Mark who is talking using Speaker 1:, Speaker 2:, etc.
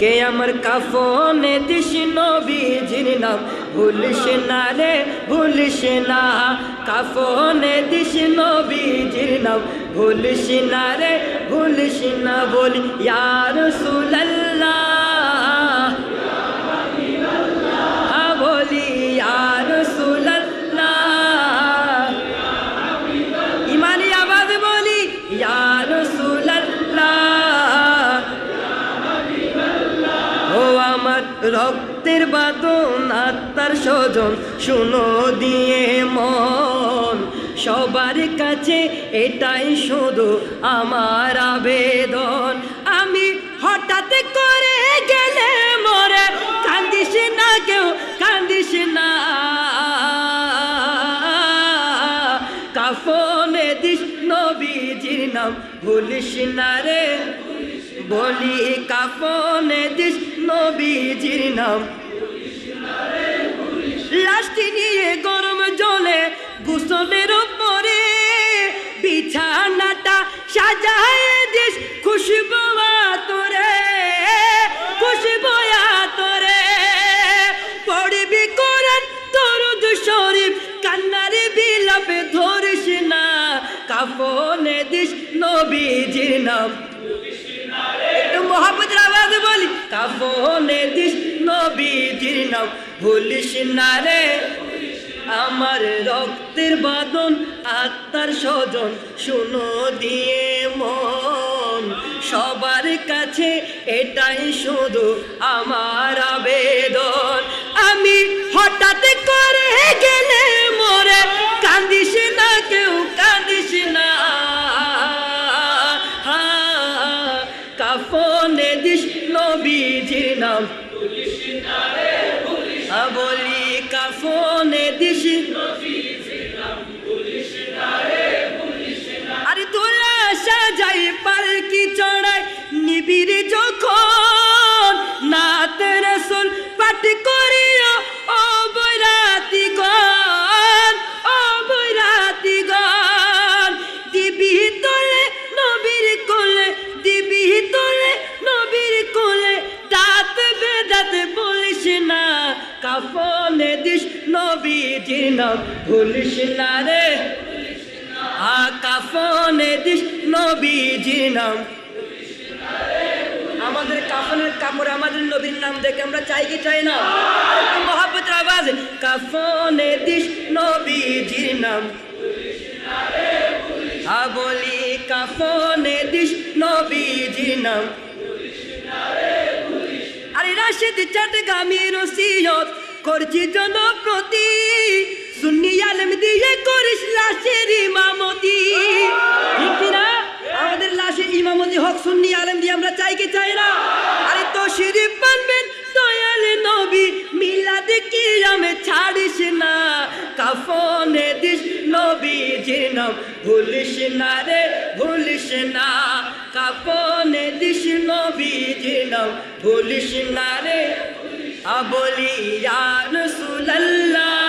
Speaker 1: কে আমার কাফনে দিস নবীজির নাম ভুলিস না রে, ভুলিস না। কাফনে দিস নবীজির নাম ভুলিস না রে, ভুলিস না বলি, ইয়ার রক্তের বাদন আত্মার স্বজন শুনো দিয়ে মন। সবার কাছে এটাই শুধু আমার আবেদন। আমি হঠাৎ করে গেলে মরে, কান্দিস না কেউ, কান্দিস না। কাফনে দিস নবীজির নাম, ভুলিস না রে। বলি কাফনে দিস নবীজির নাম। লাশটি নিয়ে গরম জলে গোসলের পরে বিছানাটা সাজায় দিস। খুশবু তোরে খুশবু তোরে পড়বি কোরআন, দরুদ শরীফ, কান্নারে বিলাপে ধরিস না। কাফনে দিস নবীজির নাম। কাফনে দিস নবীজির নাম। ভুলিস না রে। আমার রক্তের বাদন আত্মার স্বজন শুনো দিয়ে মন। সবার কাছে এটাই শুধু আমার আবেদন। আমি হঠাৎ করে গেলে কাফনে দিস নবীজির নাম। বলি কাফনে দিস কাফনে দিস নবীজির নাম ভুলিস না রে। কাফনে দিস নবীজির নাম আমাদের কাফনের কাপড়ে আমাদের নবীর নাম দেখে আমরা চাই কি চাই না? মহাপতের আওয়াজ, কাফনে দিস নবীজির নাম বলি কাফনে দিস নবীজির নাম আরে রাশেদ চাটগামি রসিয়ত করছি জনপ্রতি। সুন্নি আলেম দিয়ে করিস লাশের ইমামতি। ঠিক আমাদের লাশের ইমামতি হক সুন্নি আলেম দিয়ে আমরা চাই কি চাই না? আরে তো শরীফ পানবেন দয়াল নবী, মিলাদ কি আমি ছাড়িস না। কাফনে দিস নবীজির নাম, ভুলিস না রে, ভুলিস না। দিস ভুলিস না রে। بولی یا رسول اللہ